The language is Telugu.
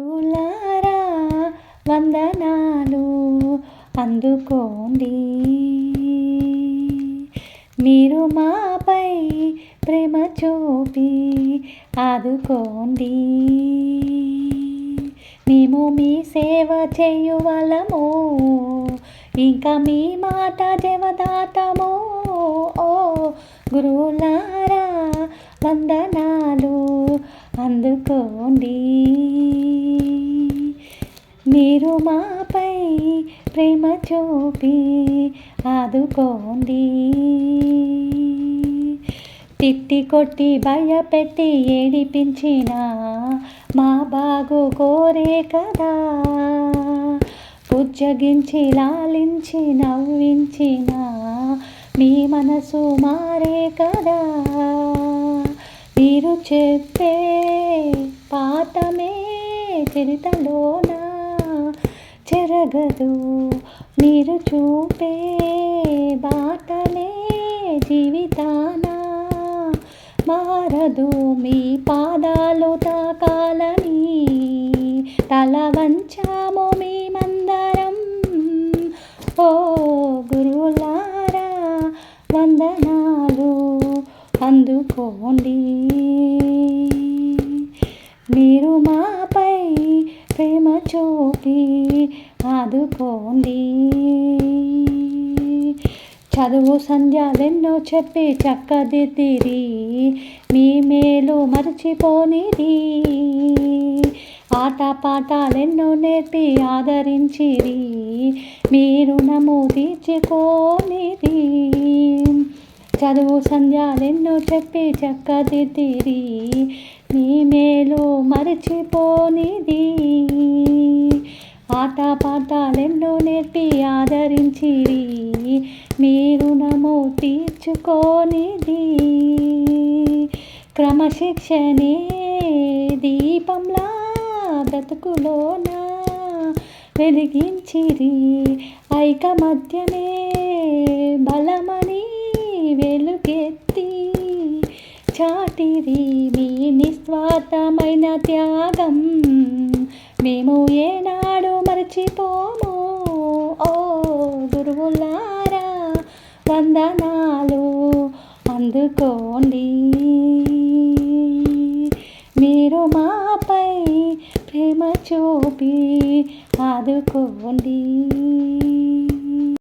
పూలారా వందనాలు అందుకోండి. మీరు మాపై ప్రేమ చూపి ఆదుకోండి. మేము మీ సేవ చేయువలము ఇంకా మీ మాట జవదాతము. ఓ గురువులారా వందనాలు అందుకోండి. మీరు మాపై ప్రేమ చూపి ఆదుకోండి. తిట్టి కొట్టి భయపెట్టి ఏడిపించిన మా బాగు కోరే కదా. పుజ్జగించి లాలించి నవ్వించిన మీ మనసు మారే కదా. మీరు చెప్పే పాతమే చరితలోన చెరగదు. మీరు చూపే బాటలే జీవితాన? మారదు మీ పాదాలు తాకాలని. తల వంచాము మేమందరం ఓ గురువులారా వందనాలు అందుకోండి. చూపి ఆదుకోండి. చదువు సంధ్యాలెన్నో చెప్పి చక్కదిద్దిరి మీ మేలు మరచిపోనిది. ఆట పాఠాలెన్నో నేర్పి ఆదరించిరి మీ రుణము తీర్చుకోనిది. చదువు సంధ్యాలెన్నో చెప్పి చక్కదిద్దిరి మీ మేలు మరచిపోనిది. ఆట పాఠాలెన్నో నేర్పి ఆదరించిరి. మీ రుణము తీర్చుకోనిది. క్రమశిక్షణే దీపంలా బ్రతుకులోన వెలిగించిరి. ఐకమత్యమే బలమని వెలుగెత్తి చాటిరి. మీ నిస్వార్థమైన త్యాగం మేము ఏనా మర్చిపోము ఓ గురువులారా వందనాలు అందుకోండి. మీరు మాపై ప్రేమ చూపి ఆదుకోండి.